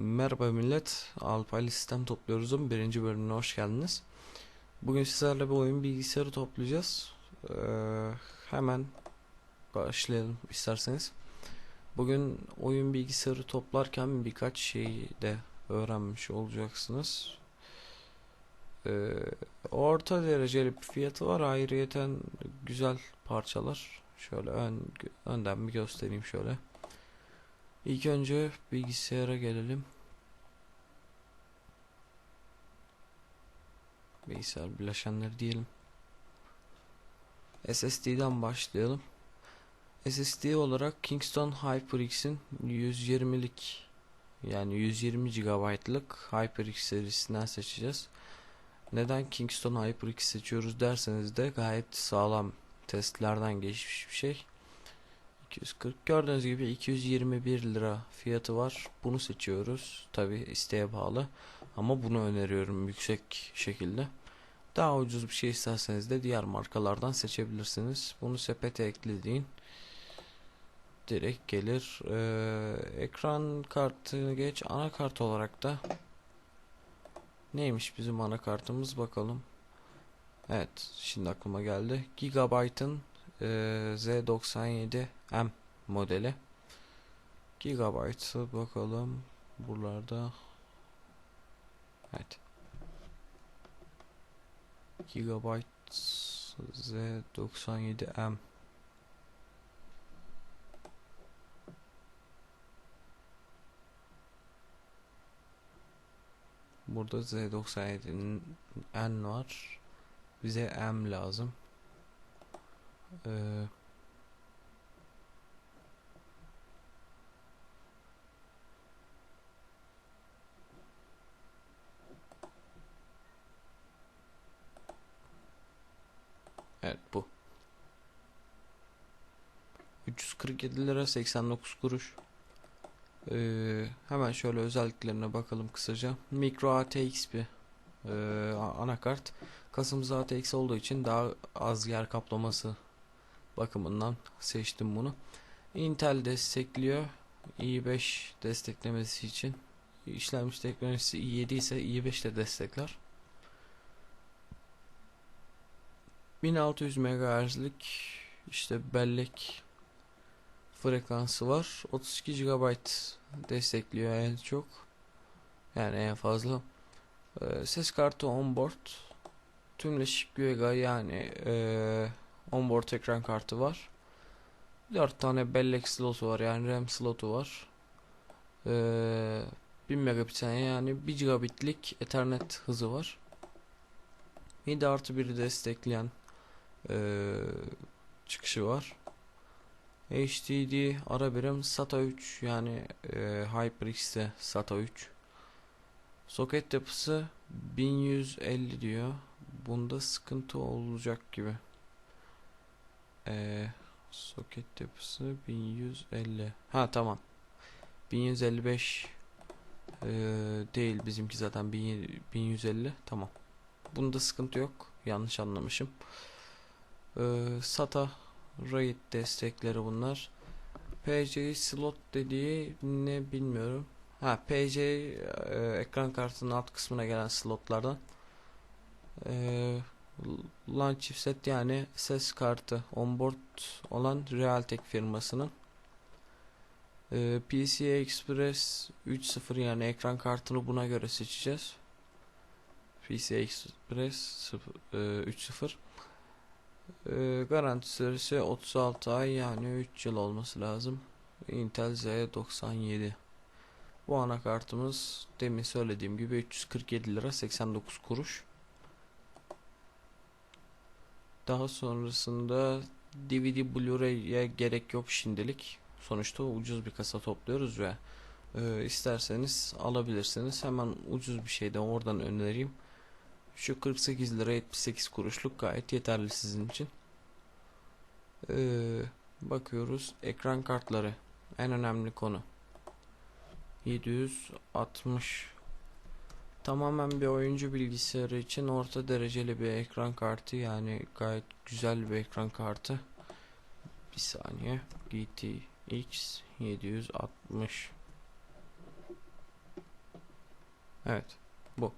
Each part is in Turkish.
Merhaba millet, Alpaylı Sistem Topluyoruz'un birinci bölümüne hoş geldiniz. Bugün sizlerle bir oyun bilgisayarı toplayacağız. Ee, hemen başlayalım isterseniz. Bugün oyun bilgisayarı toplarken birkaç şeyi de öğrenmiş olacaksınız. Ee, orta dereceli bir fiyatı var. Ayrıyeten güzel parçalar. Şöyle ön, önden bir göstereyim şöyle. İlk önce bilgisayara gelelim. Bilgisayar bileşenleri diyelim. SSD'den başlayalım. SSD olarak Kingston HyperX'in 120'lik yani 120 GB'lık HyperX serisinden seçeceğiz. Neden Kingston HyperX seçiyoruz derseniz de gayet sağlam testlerden geçmiş bir şey. 240 gördüğünüz gibi 221 lira fiyatı var. Bunu seçiyoruz. Tabi isteğe bağlı. Ama bunu öneriyorum yüksek şekilde. Daha ucuz bir şey isterseniz de diğer markalardan seçebilirsiniz. Bunu sepete eklediğin direkt gelir. Ee, ekran kartını geç. Anakart olarak da neymiş bizim anakartımız bakalım. Evet şimdi aklıma geldi. Gigabyte'ın e, Z97M modeli. Gigabyte bakalım buralarda. Evet. Gigabyte Z97M Burada Z97N var. Bize M lazım. Ee, Evet bu. 347 lira 89 kuruş. Ee, hemen şöyle özelliklerine bakalım kısaca. Micro ATX bir e, anakart. Kasımız ATX olduğu için daha az yer kaplaması bakımından seçtim bunu. Intel destekliyor. i5 desteklemesi için. İşlemci teknolojisi i7 ise i5 de destekler. 1600 MHz'lik işte bellek frekansı var. 32 GB destekliyor en çok. Yani en fazla. Ee, ses kartı onboard. Tümleşik Vega yani ee, onboard ekran kartı var. 4 tane bellek slotu var yani RAM slotu var. Ee, 1000 megabit yani 1 gigabitlik ethernet hızı var. MIDI artı 1'i destekleyen ee, çıkışı var. HDD ara birim SATA 3 yani e, HyperX'te SATA 3. Soket yapısı 1150 diyor. Bunda sıkıntı olacak gibi. E, soket yapısı 1150. Ha tamam. 1155 e, değil bizimki zaten 1150 tamam. Bunda sıkıntı yok. Yanlış anlamışım. Ee, SATA RAID destekleri bunlar. PCI slot dediği ne bilmiyorum. Ha PC e, ekran kartının alt kısmına gelen slotlardan. E, LAN chipset yani ses kartı onboard olan Realtek firmasının. E, PCI Express 3.0 yani ekran kartını buna göre seçeceğiz. PCI Express 3.0 ee, garanti süresi 36 ay yani 3 yıl olması lazım. Intel Z97. Bu anakartımız demin söylediğim gibi 347 lira 89 kuruş. Daha sonrasında DVD Blu-ray'e gerek yok şimdilik. Sonuçta ucuz bir kasa topluyoruz ve e, isterseniz alabilirsiniz. Hemen ucuz bir şey de oradan önereyim. Şu 48 lira 78 kuruşluk gayet yeterli sizin için. Ee, bakıyoruz ekran kartları en önemli konu. 760 tamamen bir oyuncu bilgisayarı için orta dereceli bir ekran kartı yani gayet güzel bir ekran kartı. Bir saniye GTX 760 Evet. Bu.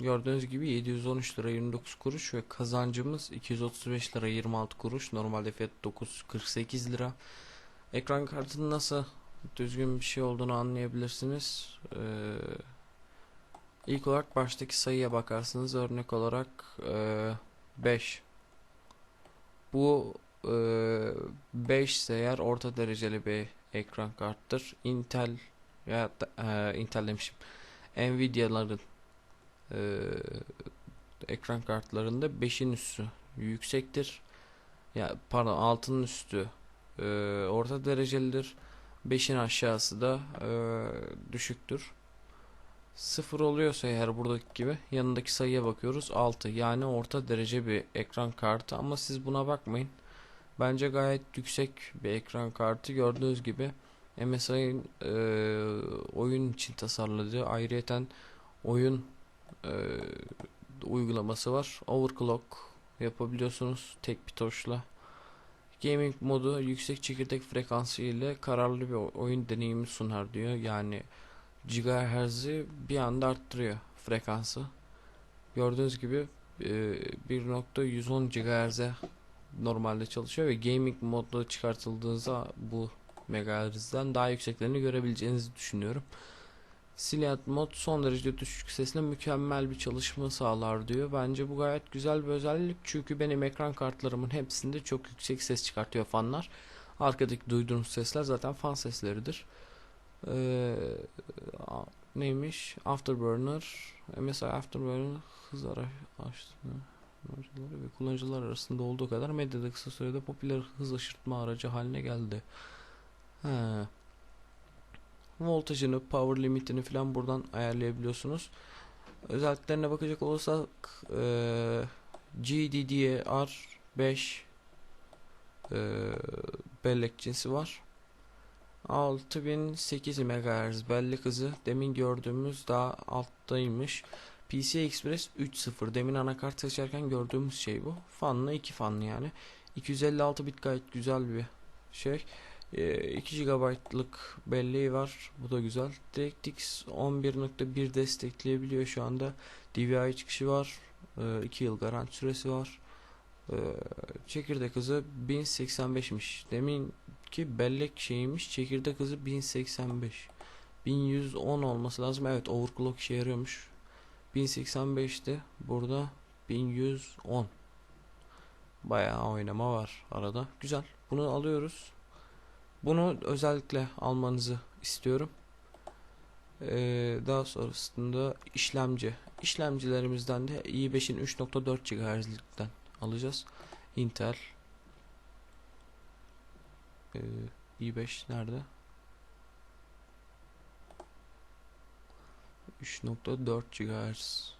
Gördüğünüz gibi 713 lira 29 kuruş ve kazancımız 235 lira 26 kuruş. Normalde fiyat 948 lira. Ekran kartının nasıl düzgün bir şey olduğunu anlayabilirsiniz. Ee, ilk olarak baştaki sayıya bakarsınız. Örnek olarak e, 5. Bu e, 5 ise eğer orta dereceli bir ekran karttır. Intel ya da e, Intel demişim. Nvidia'ların e, ekran kartlarında 5'in üstü yüksektir. Ya pardon 6'nın üstü e, orta derecelidir. 5'in aşağısı da e, düşüktür. 0 oluyorsa eğer buradaki gibi yanındaki sayıya bakıyoruz 6 yani orta derece bir ekran kartı ama siz buna bakmayın. Bence gayet yüksek bir ekran kartı gördüğünüz gibi MSI'nin e, oyun için tasarladığı ayrıyeten oyun e, uygulaması var. Overclock yapabiliyorsunuz tek bir tuşla. Gaming modu yüksek çekirdek frekansı ile kararlı bir oyun deneyimi sunar diyor. Yani gigahertz'i bir anda arttırıyor frekansı. Gördüğünüz gibi e, 1.110 GHz'e normalde çalışıyor ve gaming modda çıkartıldığınızda bu megahertz'den daha yükseklerini görebileceğinizi düşünüyorum. Silent mod son derece düşük sesle mükemmel bir çalışma sağlar diyor. Bence bu gayet güzel bir özellik çünkü benim ekran kartlarımın hepsinde çok yüksek ses çıkartıyor fanlar. Arkadaki duyduğunuz sesler zaten fan sesleridir. Ee, neymiş? Afterburner MSI Afterburner hız araçları ve kullanıcılar arasında olduğu kadar medyada kısa sürede popüler hız aşırtma aracı haline geldi. He. Voltajını, power limitini falan buradan ayarlayabiliyorsunuz. Özelliklerine bakacak olursak e, GDDR5 e, bellek cinsi var. 6008 MHz bellek hızı demin gördüğümüz daha alttaymış. PCI Express 3.0 demin anakart seçerken gördüğümüz şey bu. Fanlı 2 fanlı yani. 256 bit gayet güzel bir şey. 2 GB'lık belleği var. Bu da güzel. DirectX 11.1 destekleyebiliyor şu anda. DVI çıkışı var. 2 yıl garanti süresi var. Çekirdek hızı 1085'miş. Demin ki bellek şeymiş. Çekirdek hızı 1085. 1110 olması lazım. Evet overclock işe yarıyormuş. 1085'ti. Burada 1110. Bayağı oynama var arada. Güzel. Bunu alıyoruz. Bunu özellikle almanızı istiyorum. Ee, daha sonrasında işlemci. İşlemcilerimizden de i5'in 3.4 GHz'likten alacağız. Intel ee, i5 nerede? 3.4 GHz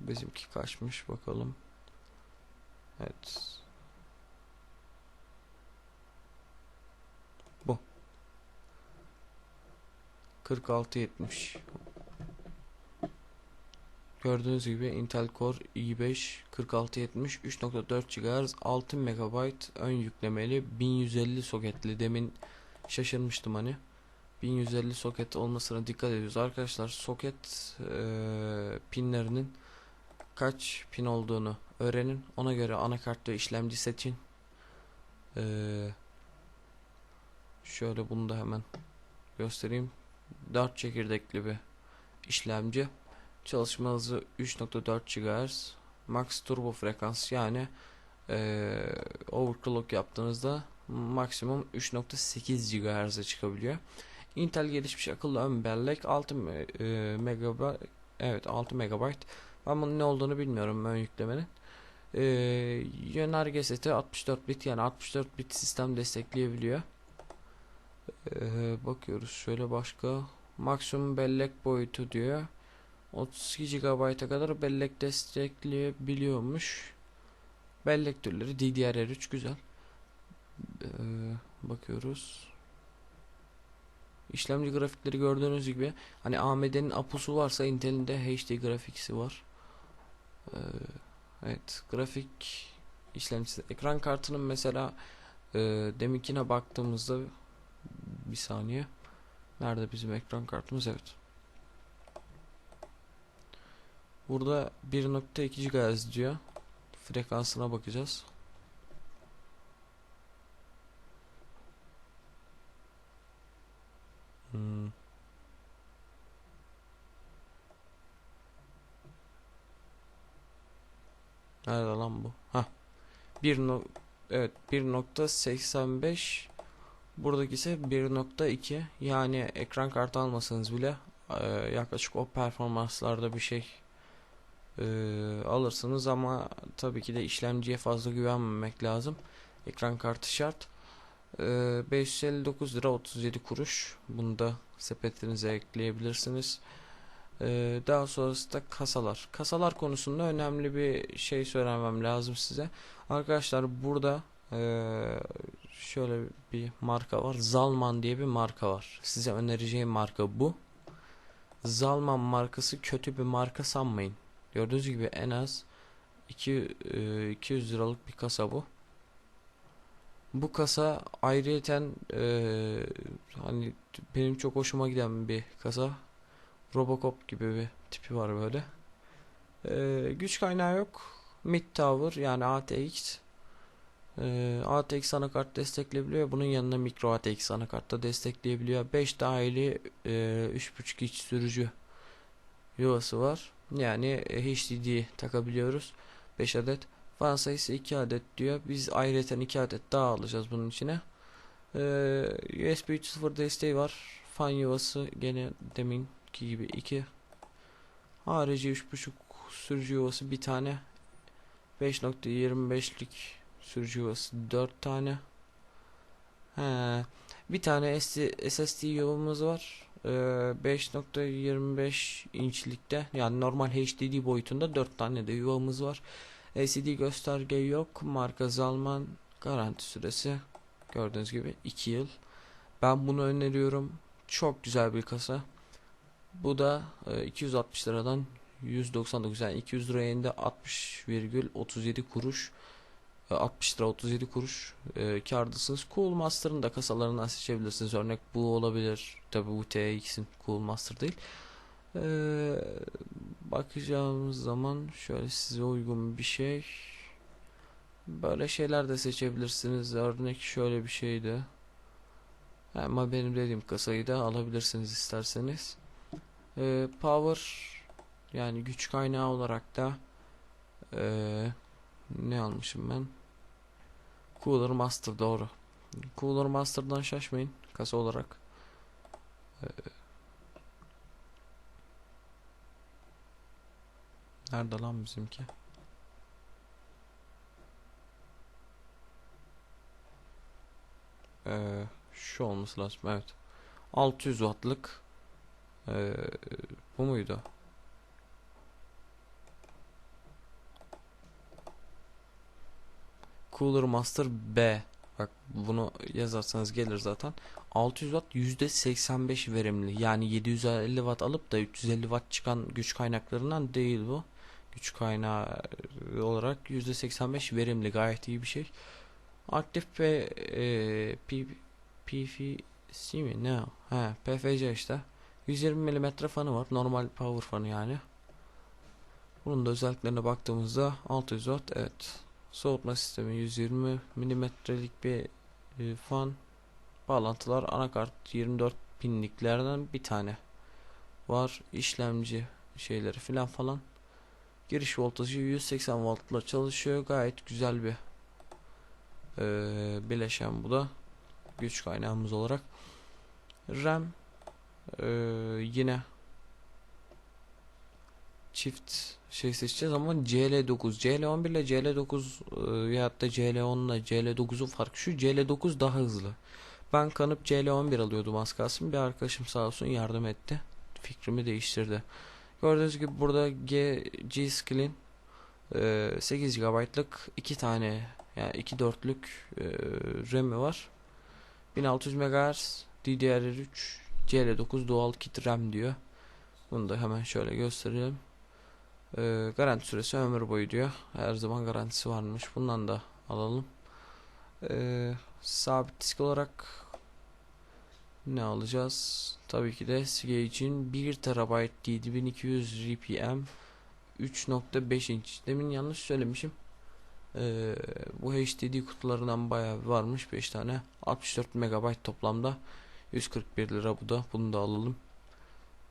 Bizimki kaçmış bakalım. Evet. Bu. 4670. Gördüğünüz gibi Intel Core i5 4670 3.4 GHz 6 MB ön yüklemeli 1150 soketli. Demin şaşırmıştım hani. 1150 soket olmasına dikkat ediyoruz. Arkadaşlar soket e, pinlerinin kaç pin olduğunu öğrenin. Ona göre anakartta işlemci seçin. E, şöyle bunu da hemen göstereyim 4 çekirdekli bir işlemci çalışma hızı 3.4 GHz max turbo frekans yani e, overclock yaptığınızda maksimum 3.8 GHz'e çıkabiliyor. Intel gelişmiş akıllı ön bellek 6 e, MB evet 6 MB ben bunun ne olduğunu bilmiyorum ön yüklemenin. E, yönerge seti 64 bit yani 64 bit sistem destekleyebiliyor. E, bakıyoruz şöyle başka maksimum bellek boyutu diyor. 32 GB'a kadar bellek destekleyebiliyormuş. Bellek türleri DDR3 güzel. Ee, bakıyoruz. İşlemci grafikleri gördüğünüz gibi hani AMD'nin APU'su varsa Intel'in de HD grafiksi var. Ee, evet grafik işlemcisi ekran kartının mesela e, deminkine baktığımızda bir saniye Nerede bizim ekran kartımız? Evet. Burada 1.2 GHz diyor. Frekansına bakacağız. Hmm. Nerede lan bu? Ha. 1 no evet 1.85 buradaki ise 1.2 yani ekran kartı almasanız bile e, yaklaşık o performanslarda bir şey e, alırsınız ama tabii ki de işlemciye fazla güvenmemek lazım. Ekran kartı şart. E, 559 lira 37 kuruş. Bunu da sepetinize ekleyebilirsiniz. E, daha sonrasında kasalar. Kasalar konusunda önemli bir şey söylemem lazım size. Arkadaşlar burada e, şöyle bir marka var. Zalman diye bir marka var. Size önereceğim marka bu. Zalman markası kötü bir marka sanmayın. Gördüğünüz gibi en az 2 e, 200 liralık bir kasa bu. Bu kasa ayrıyeten e, hani benim çok hoşuma giden bir kasa. Robocop gibi bir tipi var böyle. E, güç kaynağı yok. Mid Tower yani ATX. E, ATX anakart destekleyebiliyor. Bunun yanına micro ATX anakart da destekleyebiliyor. 5 dahili e, 3.5 inç sürücü yuvası var. Yani e, HDD takabiliyoruz. 5 adet. Fan sayısı 2 adet diyor. Biz ayrıca 2 adet daha alacağız bunun içine. Ee, USB 3.0 desteği var. Fan yuvası gene deminki gibi 2. Harici 3.5 sürücü yuvası bir tane. 5.25'lik sürücü yuvası 4 tane. He, bir tane SSD yuvamız var. 5.25 inçlikte yani normal HDD boyutunda 4 tane de yuvamız var. LCD gösterge yok. Marka Zalman garanti süresi gördüğünüz gibi 2 yıl. Ben bunu öneriyorum. Çok güzel bir kasa. Bu da 260 liradan 199 yani 200 liraya indi 60,37 kuruş 60 lira 37 kuruş e, kardasınız. Cool Master'ın da kasalarından seçebilirsiniz. Örnek bu olabilir. Tabi bu TX'in Cool Master değil. E, bakacağımız zaman şöyle size uygun bir şey. Böyle şeyler de seçebilirsiniz. Örnek şöyle bir şeydi. Ama benim dediğim kasayı da alabilirsiniz isterseniz. E, power yani güç kaynağı olarak da e, ne almışım ben? Cooler Master doğru. Cooler Master'dan şaşmayın kasa olarak. Ee, nerede lan bizimki? Ee, şu olması lazım. Evet. 600 wattlık ee, bu muydu? Cooler Master B. Bak bunu yazarsanız gelir zaten. 600 watt %85 verimli. Yani 750 watt alıp da 350 watt çıkan güç kaynaklarından değil bu. Güç kaynağı olarak %85 verimli. Gayet iyi bir şey. Aktif ve e, P, PFC mi ne? He, PFC işte. 120 mm fanı var. Normal power fanı yani. Bunun da özelliklerine baktığımızda 600 watt evet soğutma sistemi 120 milimetrelik bir e, fan. Bağlantılar anakart 24 pinliklerden bir tane var. İşlemci şeyleri filan falan. Giriş voltajı 180 voltla çalışıyor. Gayet güzel bir e, bileşen bu da. Güç kaynağımız olarak. RAM e, yine çift şey seçeceğiz ama CL9, CL11 ile CL9 ya da CL10 ile CL9'un farkı şu CL9 daha hızlı. Ben kanıp CL11 alıyordum az kalsın. Bir arkadaşım sağ olsun yardım etti. Fikrimi değiştirdi. Gördüğünüz gibi burada G, G Skill'in 8 GB'lık 2 tane yani 2 dörtlük e, RAM'i var. 1600 MHz DDR3 CL9 Dual Kit RAM diyor. Bunu da hemen şöyle gösterelim. Ee, garanti süresi ömür boyu diyor. Her zaman garantisi varmış. Bundan da alalım. Ee, sabit disk olarak ne alacağız? Tabii ki de Sige için 1 TB 7200 RPM 3.5 inç. Demin yanlış söylemişim. Ee, bu HDD kutularından bayağı varmış 5 tane. 64 MB toplamda. 141 lira bu da. Bunu da alalım.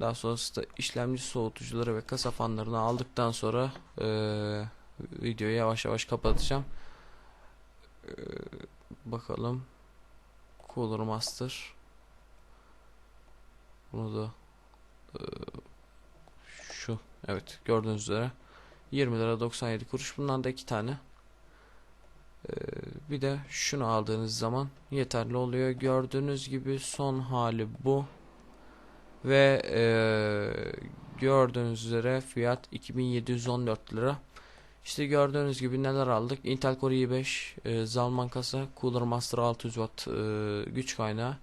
Daha sonrasında işlemci soğutucuları ve kasa fanlarını aldıktan sonra ee, videoyu yavaş yavaş kapatacağım. Ee, bakalım. Cooler Master. Bunu da ee, şu evet gördüğünüz üzere 20 lira 97 kuruş. Bundan da iki tane. Ee, bir de şunu aldığınız zaman yeterli oluyor. Gördüğünüz gibi son hali bu. Ve ee, gördüğünüz üzere fiyat 2714 lira. İşte gördüğünüz gibi neler aldık? Intel Core i5, e, Zalman kasa, Cooler Master 600 Watt e, güç kaynağı,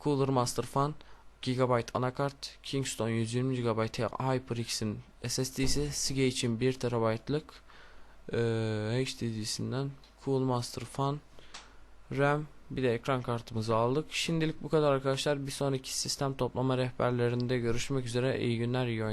Cooler Master Fan, GB anakart, Kingston 120 GB HyperX'in SSD'si, Seagate için 1 TB'lık e, HDD'sinden Cool Master Fan, RAM, bir de ekran kartımızı aldık. Şimdilik bu kadar arkadaşlar. Bir sonraki sistem toplama rehberlerinde görüşmek üzere. İyi günler, iyi oyunlar.